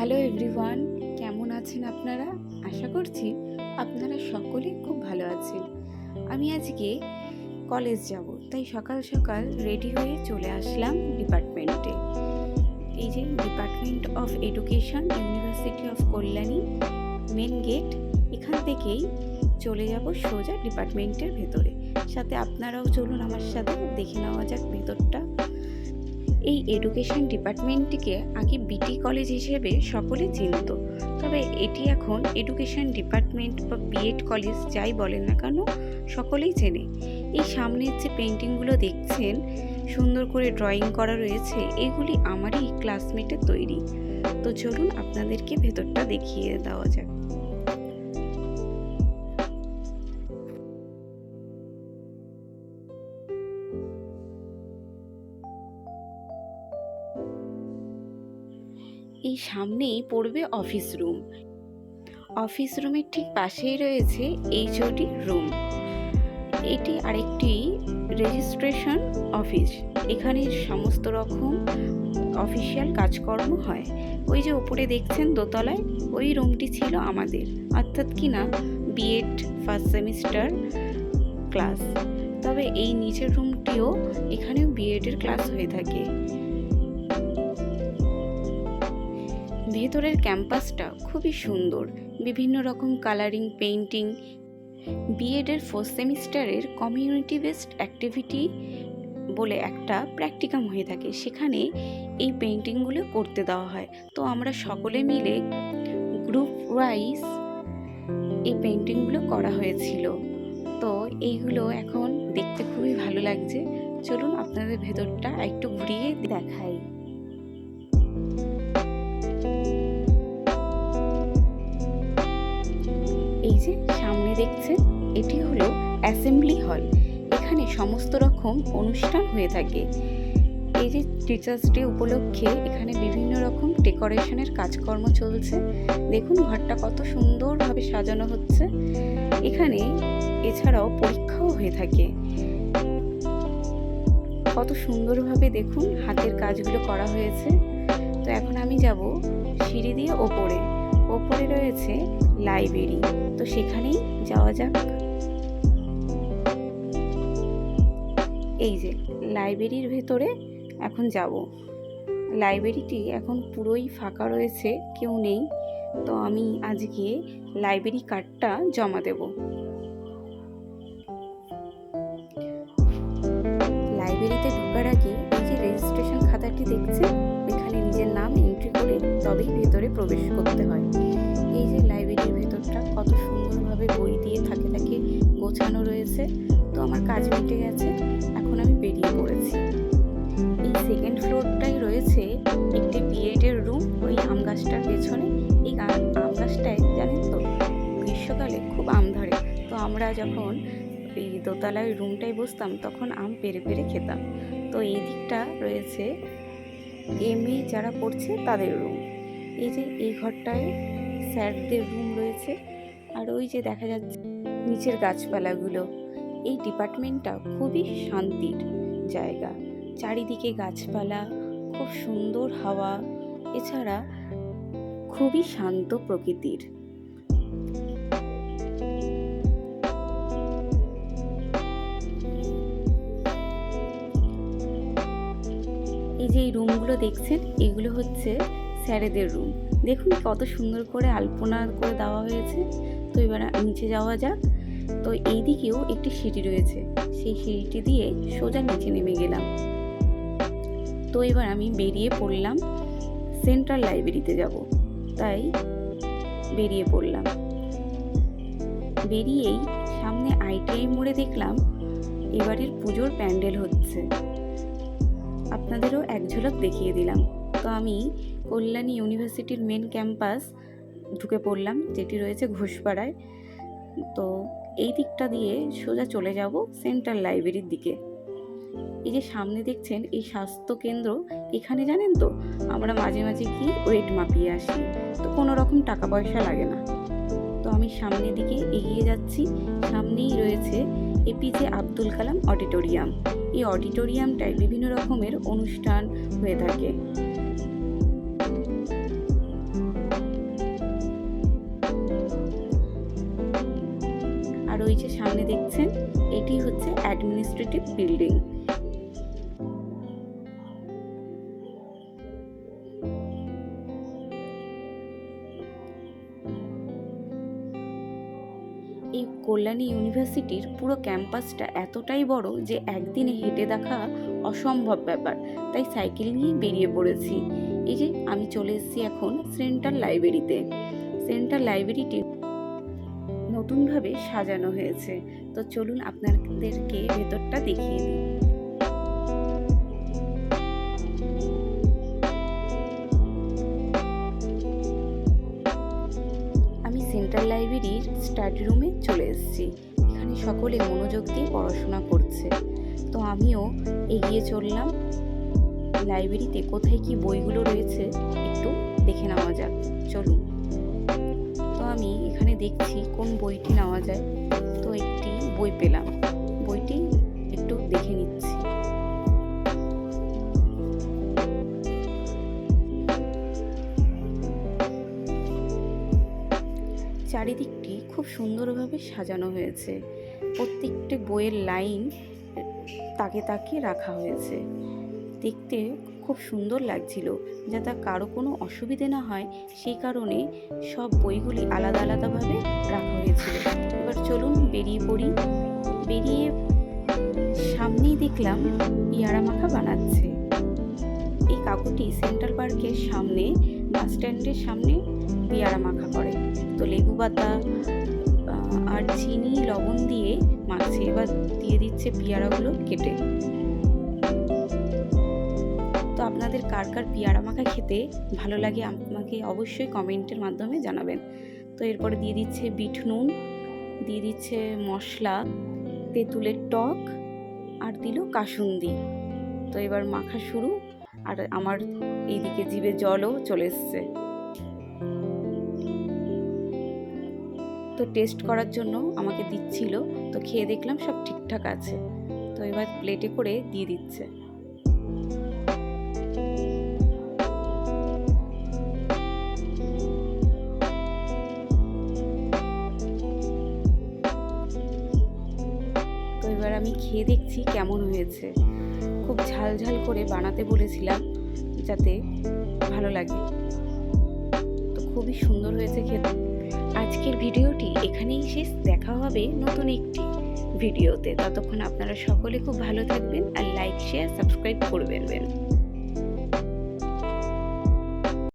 Hello everyone, কেমন আছেন আপনারা? আশা করছি আপনারা সকলেই খুব ভালো আছেন। আমি আজকে কলেজ যাব, তাই সকাল সকাল রেডি হয়ে চলে আসলাম ডিপার্টমেন্টে। এই যে department of education, university of Kalyani, main gate, এখান থেকেই চলে যাব সোজা ডিপার্টমেন্টের ভেতরে। সাথে আপনারাও চলুন আমার সাথে, দেখে নেওয়া যাক ভেতরটা এই এডুকেশন ডিপার্টমেন্টটিকে আগে বিটি কলেজ হিসেবে সকলে চিনত। তবে এটি এখন এডুকেশন ডিপার্টমেন্ট বা বিএড কলেজ যাই বলেন না কেন, সকলেই চেনে। এই সামনের যে পেন্টিংগুলো দেখছেন, সুন্দর করে ড্রয়িং করা রয়েছে, এগুলি আমারই ক্লাসমেটের তৈরি। তো চলুন আপনাদেরকে ভেতরটা দেখিয়ে দেওয়া যাক। এই সামনেই পড়বে অফিস রুম অফিস রুমের ঠিক পাশেই রয়েছে এইচওডি রুম এটি আরেকটি রেজিস্ট্রেশন অফিস এখানে সমস্ত রকম অফিসিয়াল কাজকর্ম হয়। ওই যে উপরে দেখছেন দোতলায়, ওই রুমটি ছিল আমাদের। অর্থাৎ কি না বিএড ফার্স্ট সেমিস্টার ক্লাস তবে এই নিচের রুমটিও এখানেও বিএডের ক্লাস হয়ে থাকে। ভেতরের ক্যাম্পাসটা খুবই সুন্দর। বিভিন্ন রকম কালারিং পেইন্টিং বিএডের ফোর্থ সেমিস্টারের কমিউনিটি বেসড অ্যাক্টিভিটি বলে একটা প্র্যাকটিকাম হয়ে থাকে। সেখানে এই পেইন্টিংগুলো করতে দেওয়া হয়। তো আমরা সকলে মিলে গ্রুপ ওয়াইজ এই পেইন্টিংগুলো করা হয়েছিল। তো এইগুলো এখন দেখতে খুবই ভালো লাগছে। চলুন আপনাদের ভেতরটা একটু ঘুরিয়ে দেখাই। দেখছেন, এটি হলো অ্যাসেম্বলি হল। এখানে সমস্ত রকম অনুষ্ঠান হয়ে থাকে। এই যে টিচার্স ডে উপলক্ষে এখানে বিভিন্ন রকম ডেকোরেশনের কাজকর্ম চলছে। দেখুন, ঘরটা কত সুন্দরভাবে সাজানো হচ্ছে। এখানে এছাড়াও পরীক্ষাও হয়ে থাকে। কত সুন্দরভাবে দেখুন হাতের কাজগুলো করা হয়েছে। তো এখন আমি যাব সিঁড়ি দিয়ে ওপরে। ওপরে রয়েছে লাইব্রেরি। তো সেখানেই যাওয়া যাক। এই যে, লাইব্রেরির ভেতরে এখন যাব। লাইব্রেরিটি এখন পুরোই ফাঁকা রয়েছে, কেউ নেই। তো আমি আজকে লাইব্রেরি কার্ডটা জমা দেব। লাইব্রেরিতে ঢোকার আগে এই যে রেজিস্ট্রেশন খাতাটি দেখছেন, এখানে নিজের নাম এন্ট্রি করে তবেই ভেতরে প্রবেশ করতে হয়। গোছানো রয়েছে। তো আমার কাজ মিটে গেছে। এখন আমি বেরিয়ে পড়েছি। এই সেকেন্ড ফ্লোরটাই রয়েছে একটি বিএডের রুম ওই আম গাছটার পেছনে। এই আম গাছটায়, জানেন তো, গ্রীষ্মকালে খুব আম ধরে। তো আমরা যখন এই দোতলায় রুমটায় বসতাম, তখন আম পেরে পেরে খেতাম। তো এই দিকটা রয়েছে এম এ যারা পড়ছে তাদের রুম এই যে এই ঘরটায় স্যারদের রুম রয়েছে। আর ওই যে দেখা যাচ্ছে নিচের গাছপালাগুলো। এই ডিপার্টমেন্টটা খুবই শান্তির জায়গা। চারিদিকে গাছপালা, খুব সুন্দর হাওয়া, এছাড়া খুবই শান্ত প্রকৃতির। এই যে রুমগুলো দেখছেন, এগুলো হচ্ছে স্যারেদের রুম দেখুন কত সুন্দর করে আলপনা করে দেওয়া হয়েছে। তো এবার নিচে যাওয়া যাক। তো এই দিকেও একটি সিঁড়ি রয়েছে। সেই সিঁড়িটি দিয়ে সোজা নিচে নেমে গেলাম। তো এবার আমি বেরিয়ে পড়লাম সেন্ট্রাল লাইব্রেরিতে যাব। তাই বেরিয়ে পড়লাম। বেরিয়েই সামনে আইটিআই মোড়ে দেখলাম এবারের পুজোর প্যান্ডেল হচ্ছে। আপনাদেরও এক ঝলক দেখিয়ে দিলাম। তো আমি কল্যাণী ইউনিভার্সিটির মেন ক্যাম্পাস ঢুকে পড়লাম, যেটি রয়েছে ঘোষপাড়ায়। তো এই দিকটা দিয়ে সোজা চলে যাব সেন্ট্রাল লাইব্রেরির দিকে। এই যে সামনে দেখছেন, এই স্বাস্থ্য কেন্দ্র এখানে জানেন তো? আমরা মাঝে মাঝে কি ওয়েট মাপিয়ে আসি। তো কোনো রকম টাকা পয়সা লাগে না। তো আমি সামনের দিকে এগিয়ে যাচ্ছি। সামনেই রয়েছে এপিজে আব্দুল কালাম অডিটোরিয়াম। এই অডিটোরিয়ামটায় বিভিন্ন রকমের অনুষ্ঠান হয়ে থাকে। যে সামনে দেখছেন, এটি হচ্ছে অ্যাডমিনিস্ট্রেটিভ বিল্ডিং এই কল্যাণী ইউনিভার্সিটির পুরো ক্যাম্পাসটা এতটাই বড় যে একদিনে হেঁটে দেখা অসম্ভব ব্যাপার। তাই সাইকেল নিয়ে বেরিয়ে পড়েছি। এই যে আমি চলে এসেছি এখন সেন্ট্রাল লাইব্রেরিতে। সেন্ট্রাল লাইব্রেরিটি নতুনভাবে সাজানো হয়েছে। তো চলুন আপনাদেরকে ভেতরটা দেখিয়ে দিই। আমি সেন্ট্রাল লাইব্রেরির স্টাডি রুমে চলে এসেছি। এখানে সকলে মনোযোগ দিয়ে পড়াশোনা করছে। তো আমিও এগিয়ে চললাম। লাইব্রেরিতে কোথায় কি বইগুলো রয়েছে দেখছি কোন বইটি নেওয়া যায়। তো একটি বই পেলাম। বইটি একটু দেখে নিচ্ছি। চারিদিকটি খুব সুন্দরভাবে সাজানো হয়েছে। প্রত্যেকটি বইয়ের লাইন তাকে তাকে রাখা হয়েছে। দেখতে খুব সুন্দর লাগছিল, যাতে কারও কোনো অসুবিধে না হয়, সেই কারণে সব বইগুলি আলাদা আলাদাভাবে রাখা হয়েছিল। এবার চলুন বেরিয়ে পড়ি। বেরিয়ে সামনেই দেখলাম পেয়ারা মাখা বানাচ্ছে। এই কাকুটি সেন্ট্রাল পার্কের সামনে, বাস স্ট্যান্ডের সামনে পেয়ারা মাখা করে তো লেবু পাতা আর চিনি, লবণ দিয়ে মাখছে। এবার দিয়ে দিচ্ছে পেয়ারাগুলো কেটে। আপনাদের কার কার পেয়ারা মাখা খেতে ভালো লাগে, আমাকে অবশ্যই কমেন্টের মাধ্যমে জানাবেন। তো এরপরে দিয়ে দিচ্ছে বিট নুন, দিয়ে দিচ্ছে মশলা, তেঁতুলের টক, আর দিল কাসুন্দি। তো এবার মাখা শুরু, আর আমার এইদিকে জিভে জলও চলে এসছে। তো টেস্ট করার জন্য আমাকে দিচ্ছিল, তো খেয়ে দেখলাম সব ঠিকঠাক আছে। তো এবার প্লেটে করে দিয়ে দিচ্ছে। আমি খেয়ে দেখছি কেমন হয়েছে। খুব ঝাল ঝাল করে বানাতে বলেছিলাম, যাতে ভালো লাগে। তো খুবই সুন্দর হয়েছে খেতে। আজকের ভিডিওটি এখানেই শেষ। দেখা হবে নতুন একটি ভিডিওতে। ততক্ষণ আপনারা সকলে খুব ভালো থাকবেন আর লাইক শেয়ার সাবস্ক্রাইব করবেন